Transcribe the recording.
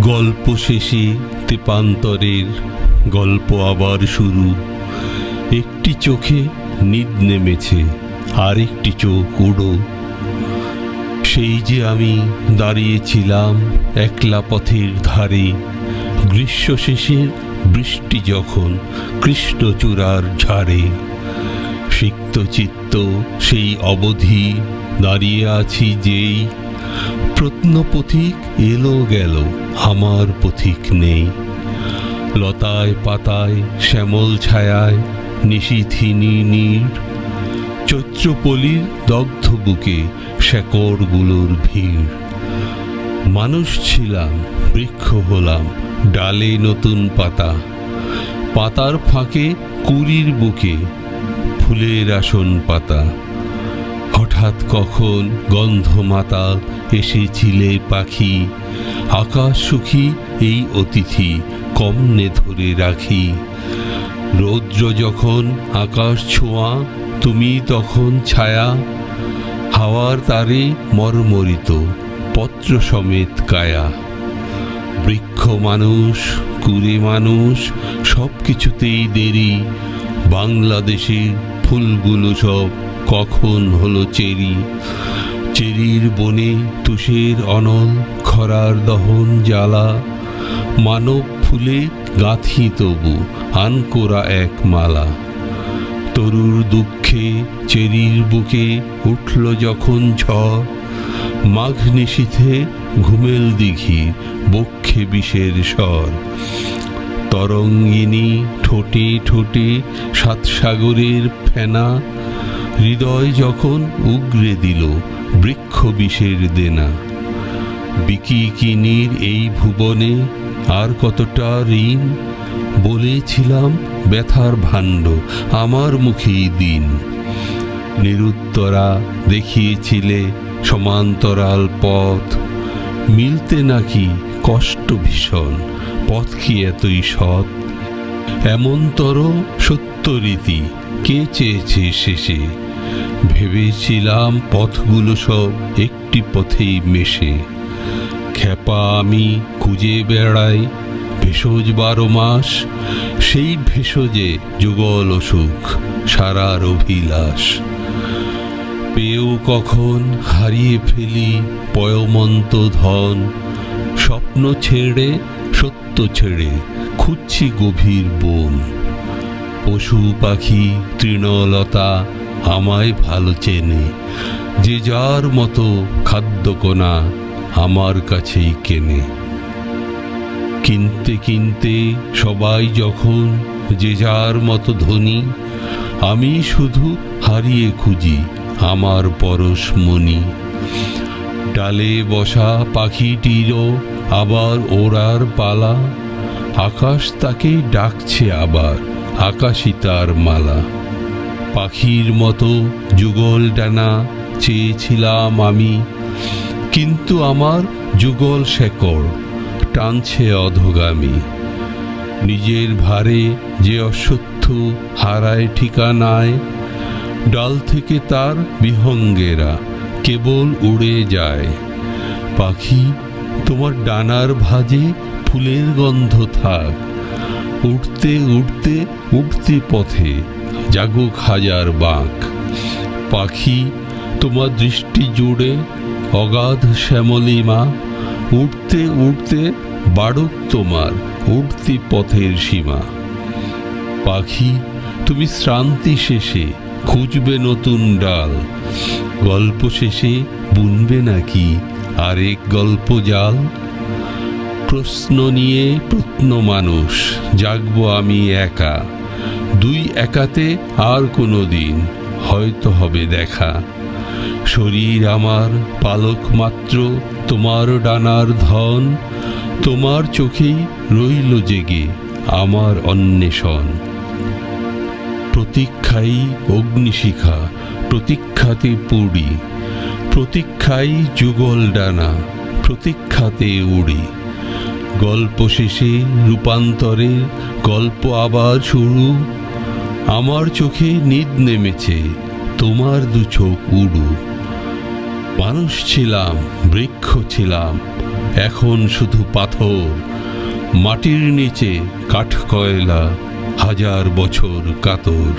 গল্প শেষে তেপান্তরের গল্প আবার শুরু। একটি চোখে নিদ নেমেছে আর একটি চোখ উড়ো। সেই যে আমি দাঁড়িয়েছিলাম একলা পথের ধারে, গ্রীষ্ম শেষের বৃষ্টি যখন কৃষ্ণচূড়ার ঝাড়ে। সিক্ত চিত্ত সেই অবধি দাঁড়িয়ে আছি যেই প্রত্নপথিক এলো গেল, আমার পথিক নেই। লতায় পাতায়, শ্যামল ছায়ায়, নিশিথিনী নীর। চৈত্রপলির দগ্ধ বুকে শেকড়গুলোর ভিড়। মানুষ ছিলাম, বৃক্ষ হলাম, ডালে নতুন পাতা। পাতার ফাঁকে কুড়ির বুকে ফুলের আসন পাতা। হঠাৎ কখন গন্ধমাতা এসেছিলে পাখি? আকাশ সুখী এই অতিথি কমনে ধরে রাখি। রৌদ্র যখন আকাশ ছোঁয়া, তুমি তখন ছায়া। হাওয়ার তারে মর্মরিত, পত্র সমেত কায়া। বৃক্ষ মানুষ, কুড়ে মানুষ সব কিছুতেই দেরি। বাংলাদেশের ফুলগুলো সব কখন হলো চেরি? চেরির বনে তুষের অনল, খরার দহন জ্বালা। মানব ফুলে গাঁথি তবু, আনকোরা এক মালা। তরুর দুঃখে চেরির বুকে উঠল যখন ঝড় মাঘ নিশীথে ঘুমেল দিঘি, বক্ষে বিষের স্বর। তরঙ্গিনী, ঠোঁটে ঠোঁটে সাত সাগরের ফেনা, হৃদয় যখন উগরে দিল বৃক্ষ বিষের দেনা। বিকিকিনির এই ভুবনে আর কতটা ঋণ? বলেছিলাম ব্যথার ভাণ্ড, আমার মুখেই দিন। নিরুত্তরা দেখিয়েছিলে সমান্তরাল পথ, মিলতে নাকি কষ্ট ভীষণ, পথ কি এতই সৎ? এমনতর সত্য রীতি কে চেয়েছে শেষে? ভেবেছিলাম পথগুলো সব একটি পথেই মেশে। খেপা আমি খুঁজে বেড়াই ভেষজ বারো মাস, সেই ভেষজে যুগল অসুখ, সারার অভিলাষ। পেয়েও কখন হারিয়ে ফেলি পয়মন্ত ধন স্বপ্ন ছেড়ে, সত্য ছেড়ে, খুঁজছি গভীর বন। পশু পাখি, তৃণলতা আমায় ভালো চেনে। যে যার মতো খাদ্যকোনা আমার কাছেই কেনে। কিনতে কিনতে সবাই যখন যে যার মতো ধনী, আমি শুধু হারিয়ে খুঁজি আমার পরশমণি ডালে বসা পাখিটিরও আবার ওড়ার পালা। আকাশ তাকে ডাকছে আবার, আকাশই তার মালা। পাখির মতো যুগল ডানা চেয়েছিলাম আমি, কিন্তু আমার যুগল শেকড় টানছে অধগামী। নিজের ভারে যে অসত্য হারায় ঠিকানায়, ডাল থেকে তার বিহঙ্গেরা কেবল উড়ে যায়। পাখি, তোমার ডানার ভাজে ফুলের গন্ধ থাক। উঠতে উঠতে উঠতে পথে জাগুক হাজার বাঁক। পাখি, তোমার দৃষ্টি জুড়ে অগাধ শ্যামলিমা উঠতে উঠতে বাড়ুক তোমার উঠতি পথের সীমা। পাখি, তুমি শ্রান্তি শেষে খুঁজবে নতুন ডাল। গল্প শেষে বুনবে নাকি আরেক গল্প জাল? প্রশ্ন নিয়ে প্রত্ন মানুষ, জাগব আমি একা। দুই একাতে আর কোনো দিন হয়তো হবে দেখা। শরীর আমার পালক মাত্র, তোমার ডানার ধন। তোমার চোখেই রইল জেগে আমার অন্বেষণ। প্রতীক্ষাই অগ্নিশিখা, প্রতীক্ষাতে পুড়ি প্রতীক্ষাই যুগল ডানা প্রতীক্ষাতে উড়ি। গল্প শেষে রূপান্তরে গল্প আবার শুরু। আমার চোখে নিদ নেমেছে, তোমার দু চোখ উড়ু। মানুষ ছিলাম, বৃক্ষ ছিলাম, এখন শুধু পাথর। মাটির নিচে কাঠকয়লা, হাজার বছর কাতর।